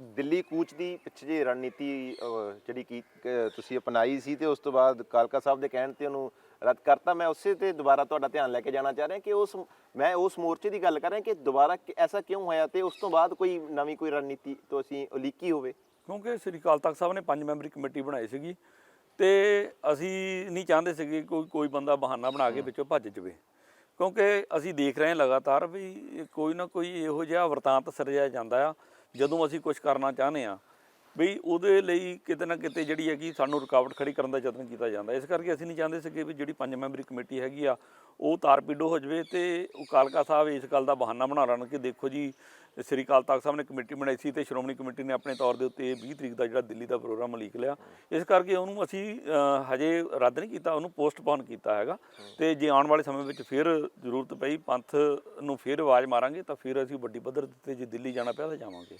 ਦਿੱਲੀ ਕੂਚ ਦੀ ਪਿੱਛੇ ਜੇ ਰਣਨੀਤੀ ਅਹ, ਜਿਹੜੀ ਕੀ ਅਹ, ਤੁਸੀਂ ਅਪਣਾਈ ਸੀ ਤੇ ਉਸ ਤੋਂ ਬਾਅਦ ਕਾਲਕਾ ਸਾਹਿਬ ਦੇ ਕਹਿਣ ਤੇ ਉਹਨੂੰ ਰੱਦ ਕਰਤਾ ਮੈਂ ਉਸੇ ਤੇ ਦੁਬਾਰਾ ਤੁਹਾਡਾ ਧਿਆਨ ਲੈ ਕੇ ਜਾਣਾ ਚਾਹ ਰਿਹਾ ਕਿ ਉਸ ਮੈਂ ਉਸ ਮੋਰਚੇ ਦੀ ਗੱਲ ਕਰ ਰਿਹਾ ਕਿ ਦੁਬਾਰਾ ਕਿ- ਐਸਾ ਕਿਉਂ ਹੋਇਆ ਤੇ ਉਸ ਤੋਂ ਬਾਅਦ ਕੋਈ ਨਵੀਂ ਕੋਈ ਰਣਨੀਤੀ ਤੋਂ ਅਸੀਂ ਉਲੀਕੀ ਹੋਵੇ? ਕਿਉਂਕਿ ਸ੍ਰੀ ਅਕਾਲ ਤਖਤ ਸਾਹਿਬ ਨੇ ਪੰਜ ਮੈਂਬਰੀ ਕਮੇਟੀ ਬਣਾਈ ਸੀਗੀ ਤੇ ਅਸੀਂ ਨਹੀਂ ਚਾਹੁੰਦੇ ਸੀਗੇ ਕੋਈ ਕੋਈ ਬੰਦਾ ਬਹਾਨਾ ਬਣਾ ਕੇ ਵਿੱਚੋਂ ਭੱਜ ਜਾਵੇ। ਕਿਉਂਕਿ ਅਸੀਂ ਦੇਖ ਰਹੇ ਹਾਂ ਲਗਾਤਾਰ ਵੀ ਕੋਈ ਨਾ ਕੋਈ ਇਹੋ ਜਿਹਾ ਵਰਤਾਂਤ ਸਿਰਜਿਆ ਜਾਂਦਾ ਆ ਜਦੋਂ ਅਸੀਂ ਕੁਝ ਕਰਨਾ ਚਾਹੁੰਦੇ ਆ ਵੀ ਉਹਦੇ ਲਈ ਕਿਤੇ ਨਾ ਕਿਤੇ ਜਿਹੜੀ ਹੈਗੀ ਸਾਨੂੰ ਰੁਕਾਵਟ ਖੜੀ ਕਰਨ ਦਾ ਯਤਨ ਕੀਤਾ ਜਾਂਦਾ। ਇਸ ਕਰਕੇ ਅਸੀਂ ਨਹੀਂ ਚਾਹੁੰਦੇ ਸੀਗੇ ਵੀ ਜਿਹੜੀ ਪੰਜ ਮੈਂਬਰੀ ਕਮੇਟੀ ਹੈਗੀ ਆ, ਉਹ ਤਾਰਪੀਡੋ ਹੋ ਜਾਵੇ ਤੇ ਉਹ ਕਾਲਕਾ ਸਾਹਿਬ ਇਸ ਗੱਲ ਦਾ ਬਹਾਨਾ ਬਣਾ ਲੈਣ ਕਿ ਦੇਖੋ ਜੀ, ਸ੍ਰੀ ਅਕਾਲ ਤਖਤ ਸਾਹਿਬ ਨੇ ਕਮੇਟੀ ਬਣਾਈ ਸੀ ਤੇ ਸ਼੍ਰੋਮਣੀ ਕਮੇਟੀ ਨੇ ਆਪਣੇ ਤੌਰ ਦੇ ਉੱਤੇ 20 ਤਰੀਕ ਦਾ ਜਿਹੜਾ ਦਿੱਲੀ ਦਾ ਪ੍ਰੋਗਰਾਮ ਉਲੀਕ ਲਿਆ। ਇਸ ਕਰਕੇ ਉਹਨੂੰ ਅਸੀਂ ਹਜੇ ਰੱਦ ਨਹੀਂ ਕੀਤਾ, ਉਹਨੂੰ ਪੋਸਟਪੋਨ ਕੀਤਾ ਹੈਗਾ। ਤੇ ਜੇ ਆਉਣ ਵਾਲੇ ਸਮੇਂ ਵਿੱਚ ਫਿਰ ਜ਼ਰੂਰਤ ਪਈ, ਪੰਥ ਨੂੰ ਫਿਰ ਆਵਾਜ਼ ਮਾਰਾਂਗੇ, ਤਾਂ ਫਿਰ ਅਸੀਂ ਵੱਡੀ ਪੱਧਰ ਤੇ ਜੇ ਦਿੱਲੀ ਜਾਣਾ ਪਿਆ ਤਾਂ ਜਾਵਾਂਗੇ।